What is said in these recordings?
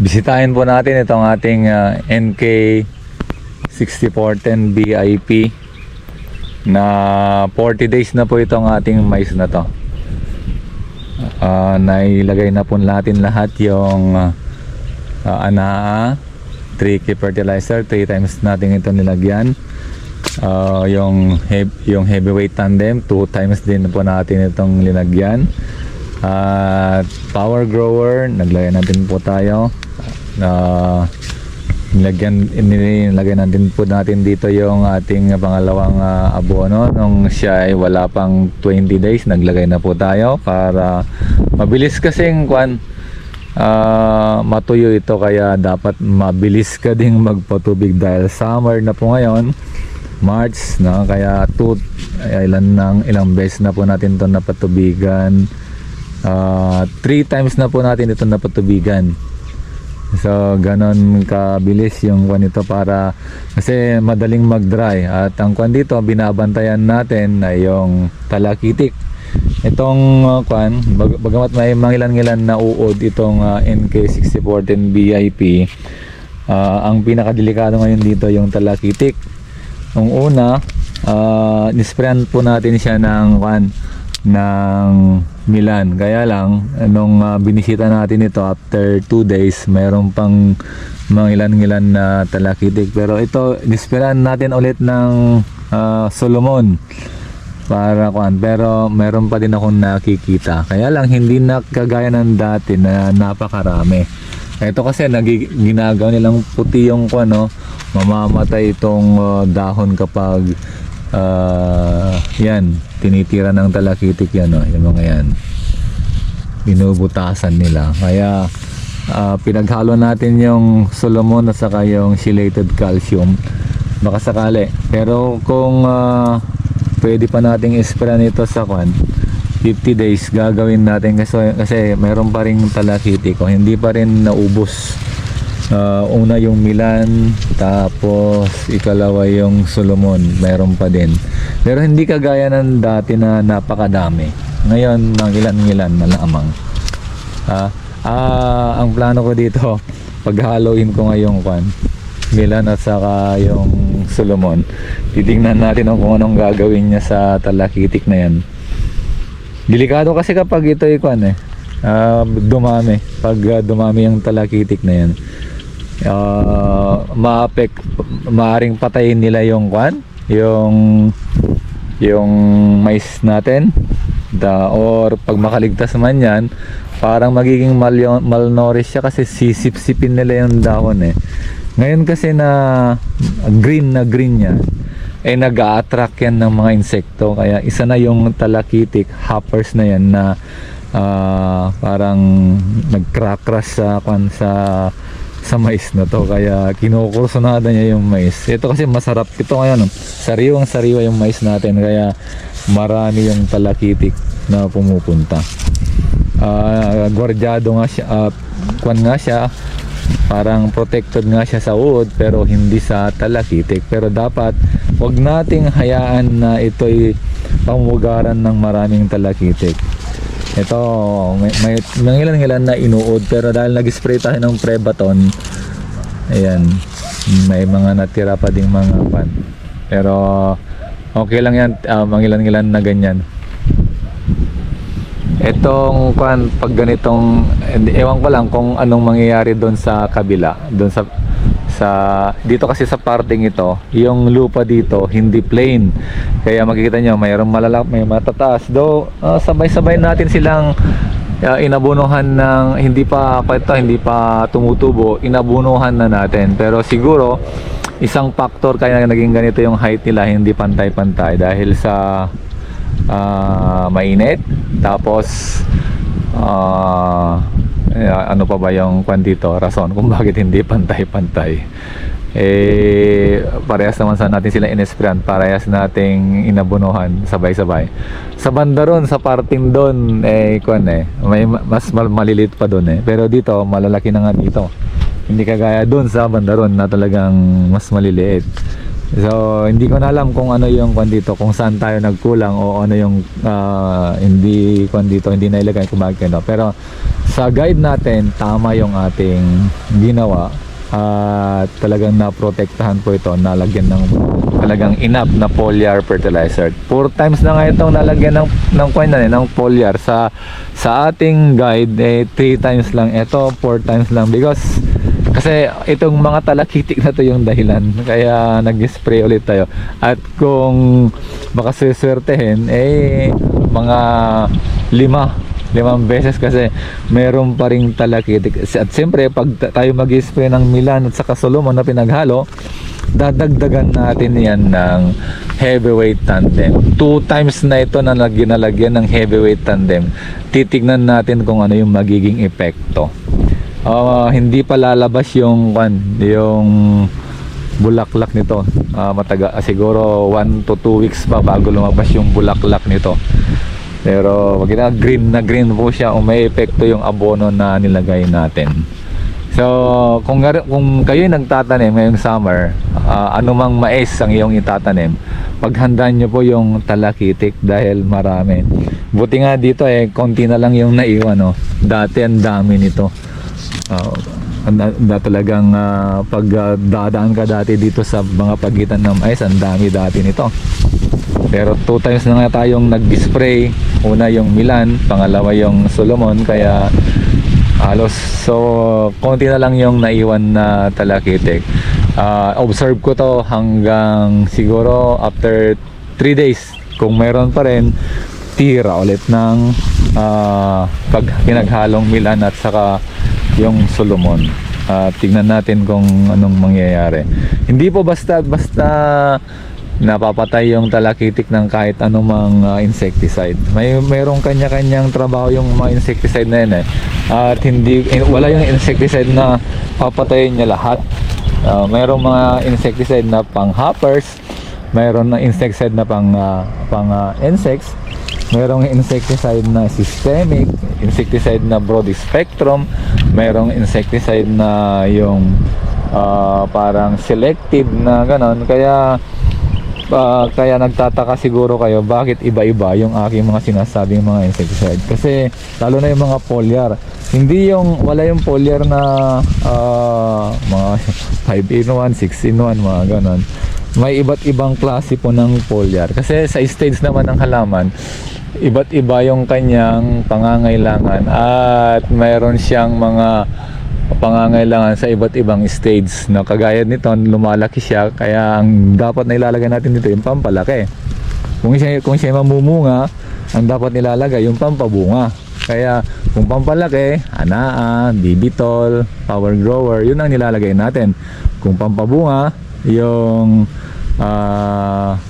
bisitahin po natin itong ating ah, NK 6410 BIP na 40 days na po itong ating mais na to. Ah, nailagay na po natin lahat yung uh, anaa 3K fertilizer. 3 times natin ito nilagyan. Ah, yung hev- yung heavyweight tandem 2 times din po natin itong linagyan. At power grower naglagay natin po tayo na nilagyan nilagay natin po natin dito yung ating pangalawang ah, abono nung siya ay wala pang 20 days naglagay na po tayo para mabilis kasing kwan ah, matuyo ito. Kaya dapat mabilis ka ding magpatubig dahil summer na po ngayon March no? Kaya ay, ilan nang ilang beses na po natin 'to napatubigan. Ah, three times na po natin ito napatubigan so ganon kabilis yung kwan ito para kasi madaling mag-dry. At ang kwan dito binabantayan natin ay yung talakitik. Itong uh, kwan bag- bagamat may mangilan-ngilan na uod itong uh, NK6410 BIP ah, ang pinakadelikado ngayon dito yung talakitik. Nung una, uh, nisprayan po natin siya ng kwan ng Milan. Kaya lang, nung ah, binisita natin ito after 2 days, mayroon pang mga ilan-ilan na talakitik. Pero ito, nisprayan natin ulit ng ah, Solomon para kwan pero meron pa din akong nakikita kaya lang hindi na kagaya ng dati na napakarami ito kasi nagi, ginagawa nilang puti yung kwan no mamamatay itong uh, dahon kapag uh, yan. Tinitira ng talakitik yan no yung mga yan. Binubutasan nila. Kaya ah, pinaghalo natin yung Solomon at saka yung chelated calcium. Baka sakali. Pero kung ah, pwede pa nating ispray nito sa kwan 50 days gagawin natin kasi, kasi meron pa rin talakitik kung hindi pa rin naubos Ah, una yung Milan tapos ikalawa yung Solomon. Meron pa din. Pero hindi kagaya ng dati na napakadami. Ngayon mga ilan-ilan na lamang. Ah, ah, ang plano ko dito paghaloin ko ngayong kwan Milan at saka yung Solomon. Titingnan natin kung anong gagawin niya sa talakitik na yan. Delikado kasi kapag ito ay kwan eh. Ah, dumami. Pag ah, dumami yung talakitik na yan uh, maapek maaring patayin nila yung kwan yung yung mais natin. Da or pag makaligtas man yan parang magiging mal malnourished siya kasi sisip-sipin nila yung dahon eh. Ngayon kasi na green na green yan eh nag attract yan ng mga insekto. Kaya isa na yung talakitik hoppers na yan na ah, parang nagcrack-crash sa kwan sa sa mais na to. Kaya kinukursunada niya yung mais. Ito kasi masarap. Ito ngayon sariwang sariwa yung mais natin. Kaya marami yung talakitik na pumupunta. Ah, gwardyado nga siya ah, kwan nga siya. Parang protected nga siya sa uod pero hindi sa talakitik. Pero dapat wag nating hayaan na ito'y pamugaran ng maraming talakitik ito may, may, may ilan-ilan na inuod pero dahil nag-spray tayo ng Prebaton ayan may mga natira pa ding mga pan. Pero okay lang yan uh, mga ilan-ilan na ganyan. Etong kwan pag ganitong ewan ko lang kung anong mangyayari doon sa kabila, doon sa sa dito kasi sa parting ito, yung lupa dito hindi plain. Kaya makikita nyo mayroong malalak, may matataas. Do sabay-sabay natin silang uh, inabunuhan ng hindi pa ito, hindi pa tumutubo, inabunuhan na natin. Pero siguro isang factor kaya naging ganito yung height nila hindi pantay-pantay dahil sa ah, mainit tapos eh, ano pa ba yung kwan rason kung bakit hindi pantay-pantay. Eh parehas naman sa natin sila inesprayan parehas nating inabunuhan sabay-sabay. Sa banda ron sa parting doon eh kwan eh may ma- mas mal- malilit pa doon eh. Pero dito malalaki na nga dito. Hindi kagaya doon sa banda ron na talagang mas maliliit So, hindi ko na alam kung ano yung kwan dito, kung saan tayo nagkulang o ano yung ah, hindi kwan dito, hindi nailagay ganito. Pero sa guide natin, tama yung ating ginawa at talagang naprotektahan po ito, nalagyan ng talagang enough na foliar fertilizer. Four times na nga itong nalagyan ng ng kwan na eh, ng foliar sa sa ating guide eh three times lang ito, four times lang because kasi itong mga talakitik na to yung dahilan. Kaya nag-spray ulit tayo. At kung baka suswertehin, eh mga lima limang beses kasi meron pa ring talakitik. At siyempre, pag ta- tayo mag-spray ng Milan at saka Solomon na pinaghalo, dadagdagan natin yan ng heavyweight tandem. Two times na ito na ginalagyan ng heavyweight tandem. Titignan natin kung ano yung magiging epekto. Ah, hindi pa lalabas yung kan, yung bulaklak nito. Ah, mataga ah, siguro 1 to 2 weeks pa bago lumabas yung bulaklak nito. Pero wag na green na green po siya, o may epekto yung abono na nilagay natin. So, kung kung kayo nagtatanim ngayong summer, ah, anumang mais ang iyong itatanim, paghandaan nyo po yung talakitik dahil marami. Buti nga dito eh, konti na lang yung naiwan, no? Dati ang dami nito. Uh, na, na talagang ah, pag ah, dadaan ka dati dito sa mga pagitan ng mais, ang dami dati nito. Pero two times na nga tayong nag-spray. Una yung Milan, pangalawa yung Solomon, kaya halos so konti na lang yung naiwan na talakitik. Ah, observe ko to hanggang siguro after 3 days. Kung meron pa rin, tira ulit ng ah, pag pinaghalong Milan at saka yung Solomon. Ah, tignan natin kung anong mangyayari. Hindi po basta basta napapatay yung talakitik ng kahit anumang ah, insecticide. May mayroong kanya-kanyang trabaho yung mga insecticide na yun eh. At hindi eh, wala yung insecticide na papatayin niya lahat. Ah, mayroong mga insecticide na pang hoppers, mayroon na insecticide na pang ah, pang ah, insects, mayroong insecticide na systemic, insecticide na broad spectrum, mayroong insecticide na yung ah, parang selective na ganon. Kaya Ah, kaya nagtataka siguro kayo bakit iba-iba yung aking mga sinasabing mga insecticide? Kasi lalo na yung mga foliar. Hindi yung wala yung foliar na ah, mga 5 in 1, 6 in 1 mga ganon. May iba't ibang klase po ng foliar. Kasi sa stage naman ng halaman iba't iba yung kanyang pangangailangan at mayroon siyang mga pangangailangan sa iba't ibang stage na kagaya nito lumalaki siya kaya ang dapat na ilalagay natin dito yung pampalaki. Kung siya kung siya mamumunga ang dapat nilalagay yung pampabunga. Kaya kung pampalaki anaa, bibitol power grower yun ang nilalagay natin. Kung pampabunga yung ah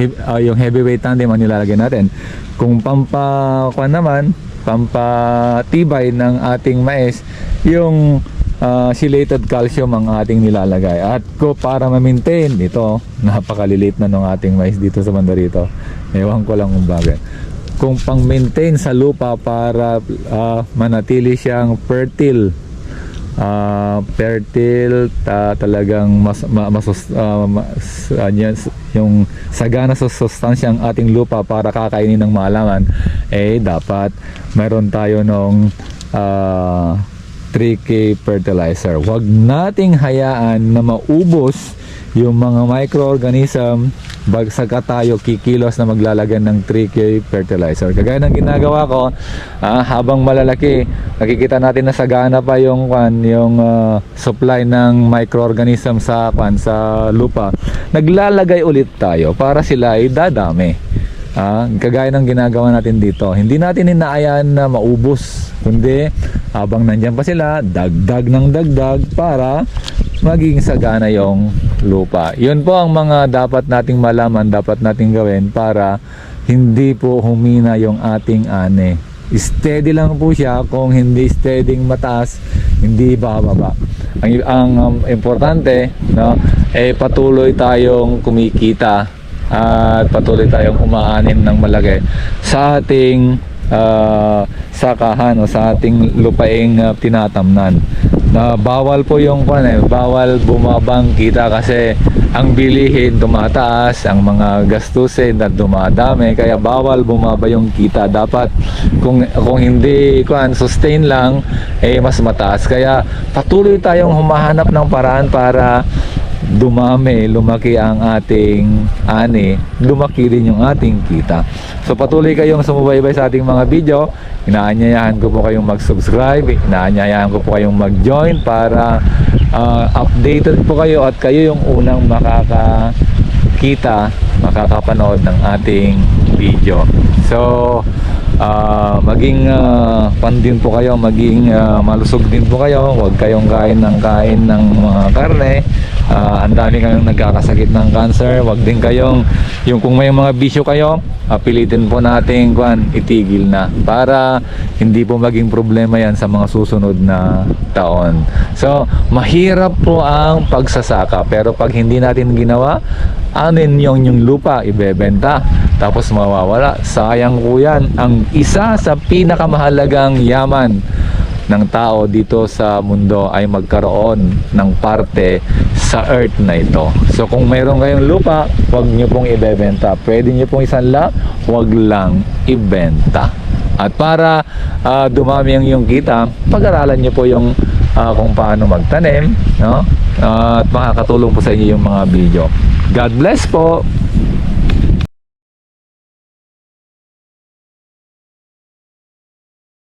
he- ah, yung heavyweight tandem ang nilalagay natin. Kung pampa kwan naman, pampatibay ng ating mais, yung ah, chelated calcium ang ating nilalagay. At ko para ma-maintain ito, napakalilit na ng ating mais dito sa banda rito. Ewan ko lang kung bakit. Kung pang-maintain sa lupa para ah, manatili siyang fertile ah fertile ta, talagang mas, ma, mas, ah, yan, s- yung sagana sa sustansya ang ating lupa para kakainin ng malaman eh dapat mayroon tayo nung ah, 3K fertilizer. Wag nating hayaan na maubos yung mga microorganism bagsak tayo kikilos na maglalagyan ng 3K fertilizer. Kagaya ng ginagawa ko, ah, habang malalaki, nakikita natin na sagana pa yung kwan, yung ah, supply ng microorganism sa kwan sa lupa. Naglalagay ulit tayo para sila ay dadami. Ah, kagaya ng ginagawa natin dito. Hindi natin inaayaan na maubos, kundi habang nandiyan pa sila, dagdag ng dagdag para maging sagana yung lupa. Yun po ang mga dapat nating malaman, dapat nating gawin para hindi po humina yung ating ane. Steady lang po siya kung hindi steady mataas, hindi bababa. Ang, ang um, importante, no, eh patuloy tayong kumikita at patuloy tayong umaanin ng malaki sa ating ah, sakahan o sa ating lupaing ah, tinatamnan. Na bawal po yung kwan eh, bawal bumabang kita kasi ang bilihin tumataas, ang mga gastusin na dumadami, kaya bawal bumaba yung kita. Dapat kung kung hindi kwan sustain lang eh mas mataas. Kaya patuloy tayong humahanap ng paraan para dumami, lumaki ang ating ani, lumaki din yung ating kita. So patuloy kayong sumubaybay sa ating mga video. Inaanyayahan ko po kayong mag-subscribe, inaanyayahan ko po kayong mag-join para ah, updated po kayo at kayo yung unang makakakita, makakapanood ng ating video. So, ah, maging uh, pan din po kayo, maging ah, malusog din po kayo. Huwag kayong kain ng kain ng mga karne. Ah, ang dami kayong nagkakasakit ng cancer. Huwag din kayong, yung kung may mga bisyo kayo, ah, pilitin po natin kwan, itigil na para hindi po maging problema yan sa mga susunod na taon. So, mahirap po ang pagsasaka pero pag hindi natin ginawa, anin yung yung lupa ibebenta tapos mawawala. Sayang po yan. Ang isa sa pinakamahalagang yaman ng tao dito sa mundo ay magkaroon ng parte sa earth na ito. So kung mayroon kayong lupa, huwag nyo pong ibebenta. Pwede nyo pong isanla, huwag lang ibenta. At para ah, dumami ang iyong kita, pag-aralan nyo po yung ah, kung paano magtanim, no? Ah, at makakatulong po sa inyo yung mga video. God bless po!